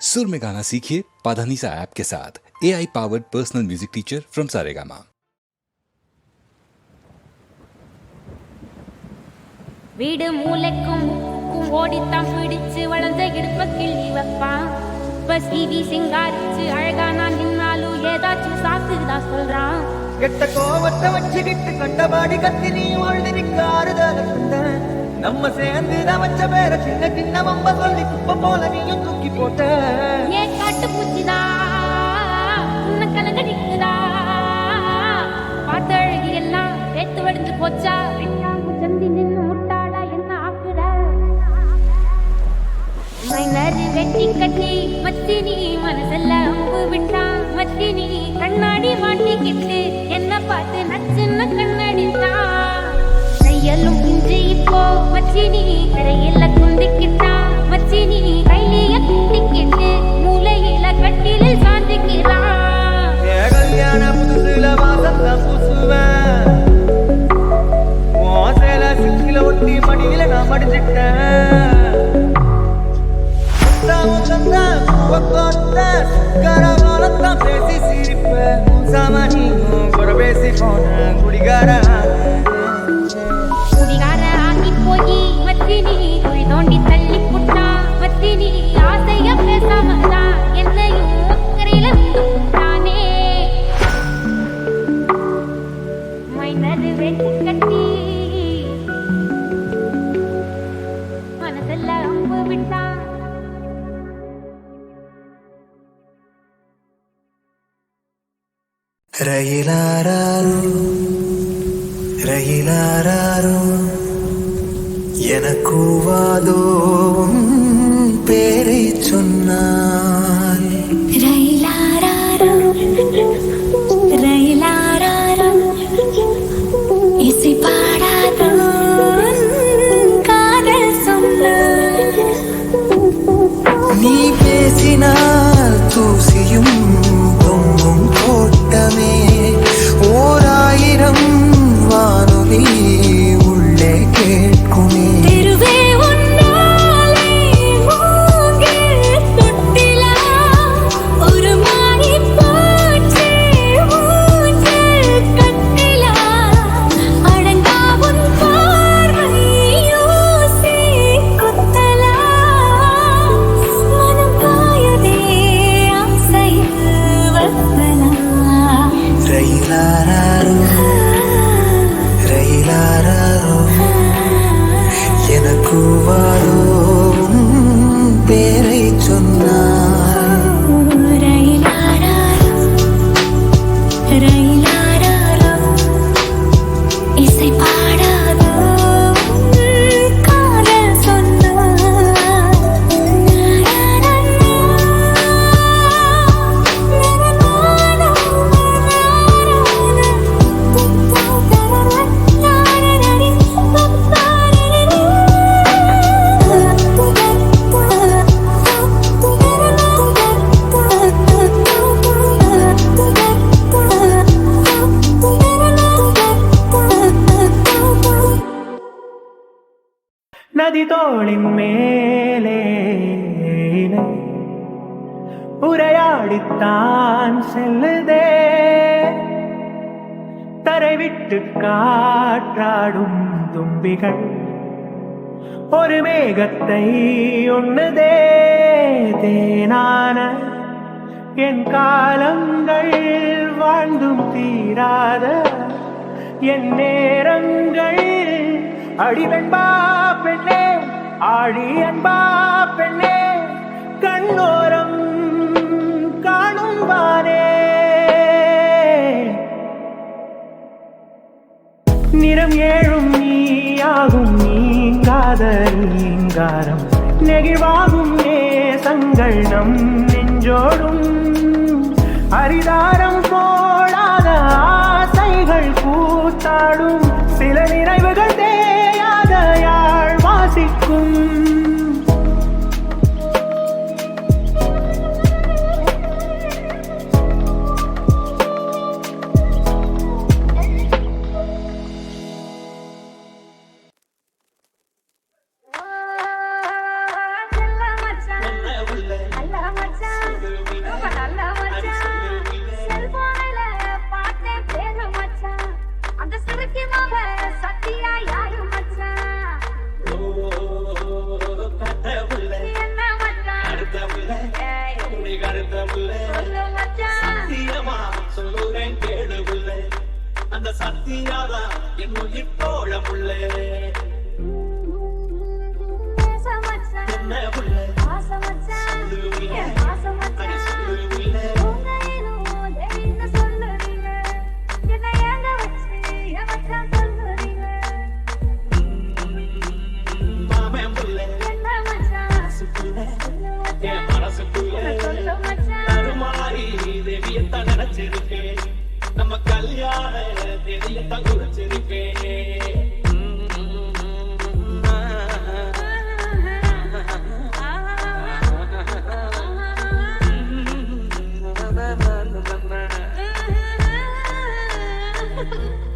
सुर में गाना सीखिए पाधानीसा ऐप के साथ A I powered personal music teacher from Saregama வீடு மூளைக்கும் முக்கும் ஓடித்தான் பிடிச்சு வளர்ந்த இடுப்ப கிள்ளி வைப்பான் பஸ் டிவி சிங்காரிச்சு அழகா நான் நின்னாலும் ஏதாச்சும் சாக்குதான் சொல்றான் கெட்ட கோவத்தை வச்சுக்கிட்டு கண்டபாடி கத்தி நீ வாழ்ந்திருக்க ஆறுதல சொன்ன நம்ம சேர்ந்து தான் வச்ச பேர சின்ன சின்ன வம்ப சொல்லி குப்பை போல நீயும் தூக்கி போட்ட. ஏன் காட்டு பூச்சிதா? உன்ன கலங்கடிக்குதா பார்த்த அழகி எல்லாம் வேத்து வடிஞ்சு போச்சா? வெட்டாம சந்தி நின்று முட்டாடா என்ன ஆக்குற? மைனரு வெட்டி கட்டி மத்தி நீ மனசெல்ல அம்பு விட்டா மத்தி நீ கண்ணாடி மாட்டிக்கிட்டு என்ன பார்த்து நச்சுன்னு கண்ணு ಮಾಡಿದಿಟ್ಟ ரயிலாராரோ ரயிலாராரோ எனக்கூவாதோ உன் பேரை சொன்னார். நதி தோளின் மேலே உரையாடித்தான் செல்லுதே. தரை விட்டு காற்றாடும் தும்பிகள். ஒரு மேகத்தை ஒண்ணுதே தேனான என் காலங்கள் வாழ்ந்தும் தீராத என் நேரங்கள். அடிவெண்பா பெண்ணே. ஆழி அன்பா பெண்ணே கண்ணோரம் காணும் வானே. நிறம் ஏழும் நீயாகும் நீங்காத நீங்காரம். நெகிழ்வாகும் நேசங்கள் நம் நெஞ்சோடும். அரிதாரம் போடாத ஆசைகள் கூத்தாடும். சில நினைவுகள் I'm just gonna keep my head. மச்சான் மனசுக்குள்ளே சொல்லு மச்சான் தருமாறி தேவியத்தான் நினைச்சிருக்கேன். நம்ம கல்யாண இதயத்தை குறிச்சிருக்கேனே Thank you.